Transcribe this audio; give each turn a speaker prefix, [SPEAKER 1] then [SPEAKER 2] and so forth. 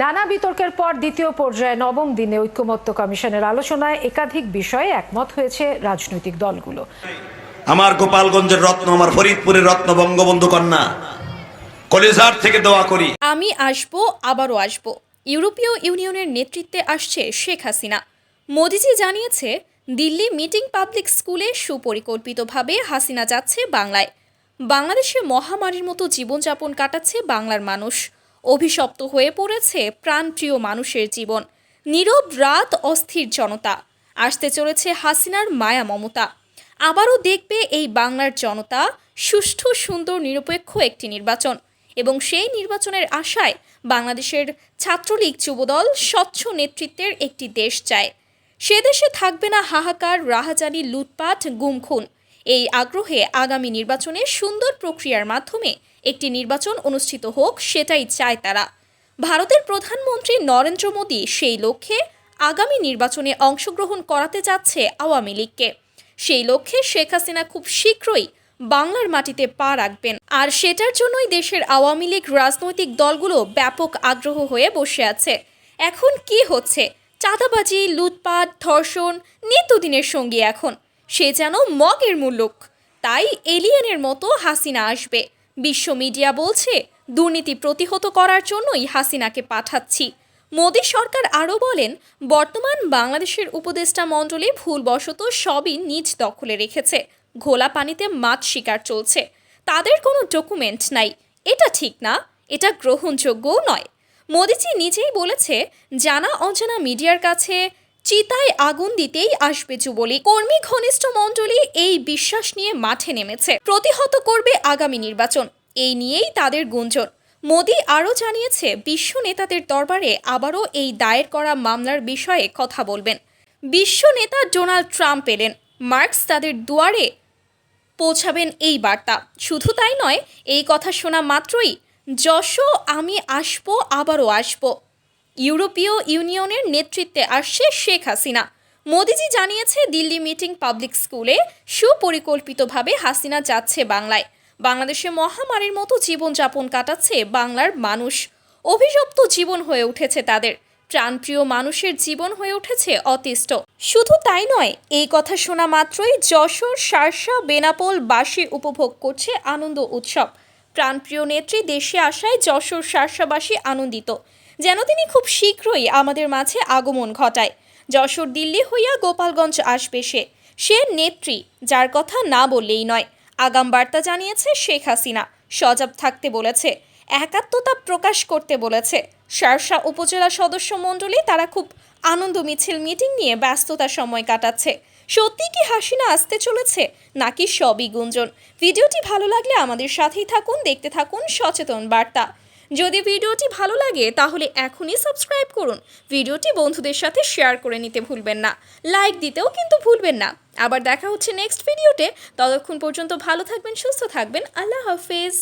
[SPEAKER 1] নানা বিতর্কের পর দ্বিতীয় পর্যায়ে নবম দিনে ঐক্যমত্য কমিশনের আলোচনায় একাধিক বিষয়ে একমত হয়েছে রাজনৈতিক দলগুলো।
[SPEAKER 2] আমার গোপালগঞ্জের রত্ন আমার ফরিদপুরের রত্ন বঙ্গবন্ধু কন্যা। কলেজার থেকে দোয়া করি।
[SPEAKER 3] আমি আসব আবারও আসব। ইউরোপীয় ইউনিয়নের নেতৃত্বে আসছে শেখ হাসিনা। মোদিজি জানিয়েছে দিল্লি মিটিং পাবলিক স্কুলে সুপরিকল্পিতভাবে হাসিনা যাচ্ছে বাংলায়। বাংলাদেশে মহামারীর মতো জীবনযাপন কাটাচ্ছে বাংলার মানুষ। অভিশপ্ত হয়ে পড়েছে প্রাণপ্রিয় মানুষের জীবন। নীরব রাত, অস্থির জনতা। আসতে চলেছে হাসিনার মায়া মমতা। আবারও দেখবে এই বাংলার জনতা সুষ্ঠু, সুন্দর, নিরপেক্ষ একটি নির্বাচন। এবং সেই নির্বাচনের আশায় বাংলাদেশের ছাত্রলীগ যুবদল স্বচ্ছ নেতৃত্বের একটি দেশ চায়। সে দেশে থাকবে না হাহাকার, রাহাজানি, লুটপাট, গুমখুন। এই আগ্রহে আগামী নির্বাচনে সুন্দর প্রক্রিয়ার মাধ্যমে একটি নির্বাচন অনুষ্ঠিত হোক, সেটাই চায় তারা। ভারতের প্রধানমন্ত্রী নরেন্দ্র মোদী সেই লক্ষ্যে আগামী নির্বাচনে অংশগ্রহণ করাতে যাচ্ছে আওয়ামী লীগকে। সেই লক্ষ্যে শেখ হাসিনা খুব শীঘ্রই বাংলার মাটিতে পা রাখবেন। আর সেটার জন্যই দেশের আওয়ামী লীগ রাজনৈতিক দলগুলো ব্যাপক আগ্রহ হয়ে বসে আছে। এখন কি হচ্ছে? চাঁদাবাজি, লুটপাট, ধর্ষণ, নিত্যদিনের সঙ্গী এখন। সে যেন মগের মুল্লুক। তাই এলিয়েনের মতো হাসিনা আসবে। বিশ্ব মিডিয়া বলছে, দুর্নীতি প্রতিহত করার জন্যই হাসিনাকে পাঠাচ্ছি। মোদী সরকার আরও বলেন, বর্তমান বাংলাদেশের উপদেষ্টা মণ্ডলী ভুলবশত সবই নিজ দখলে রেখেছে। ঘোলা পানিতে মাছ শিকার চলছে। তাদের কোনো ডকুমেন্ট নাই। এটা ঠিক না, এটা গ্রহণযোগ্যও নয়। মোদিজি নিজেই বলেছে, জানা অজানা মিডিয়ার কাছে চিতায় আগুন দিতেই আসবে যুবলীগ। কর্মী ঘনিষ্ঠ মণ্ডলী এই বিশ্বাস নিয়ে মাঠে নেমেছে। প্রতিহত করবে আগামী নির্বাচন। এই নিয়েই তাদের গুঞ্জন। মোদি আরও জানিয়েছে, বিশ্ব নেতাদের দরবারে আবারও এই দায়ের করা মামলার বিষয়ে কথা বলবেন। বিশ্ব নেতা ডোনাল্ড ট্রাম্প এলেন। মার্কস তাদের দুয়ারে পৌঁছাবেন এই বার্তা। শুধু তাই নয়, এই কথা শোনা মাত্রই, যশো আমি আসব, আবারও আসব। ইউরোপীয় ইউনিয়নের নেতৃত্বে আসছে শেখ হাসিনা। মোদিজি জানিয়েছে, দিল্লি মিটিং পাবলিক স্কুলে সুপরিকল্পিতভাবে হাসিনা যাচ্ছে বাংলায়। বাংলাদেশে মহামারীর মতো জীবনযাপন কাটাচ্ছে বাংলার মানুষ। অভিশপ্ত জীবন হয়ে উঠেছে তাদের। প্রাণপ্রিয় মানুষের জীবন হয়ে উঠেছে অতিষ্ঠ। শুধু তাই নয়, এই কথা শোনা মাত্রই যশোর, সারসা, বেনাপোল বাসী উপভোগ করছে আনন্দ উৎসব। প্রাণপ্রিয় নেত্রী দেশে আসায় যশোর, সারসাবাসী আনন্দিত। যেন তিনি খুব শীঘ্রই আমাদের মাঝে আগমন ঘটায়। যশোর দিল্লি হইয়া গোপালগঞ্জ আসবে সে। সে নেত্রী, যার কথা না বললেই নয়। আগাম বার্তা জানিয়েছে শেখ হাসিনা। সজাব থাকতে বলেছে। একাত্মতা প্রকাশ করতে বলেছে। শার্শা উপজেলা সদস্য মণ্ডলী তারা খুব আনন্দ মিছিল মিটিং নিয়ে ব্যস্ততার সময় কাটাচ্ছে। সত্যি কি হাসিনা আসতে চলেছে? নাকি সবই গুঞ্জন? ভিডিওটি ভালো লাগলে আমাদের সাথেই থাকুন, দেখতে থাকুন সচেতন বার্তা। যদি ভিডিওটি ভালো লাগে, তাহলে এখনই সাবস্ক্রাইব করুন। ভিডিওটি বন্ধুদের সাথে শেয়ার করে নিতে ভুলবেন না। লাইক দিতেও কিন্তু ভুলবেন না। আবার দেখা হচ্ছে নেক্সট ভিডিওতে। ততক্ষণ পর্যন্ত ভালো থাকবেন, সুস্থ থাকবেন। আল্লাহ হাফেজ।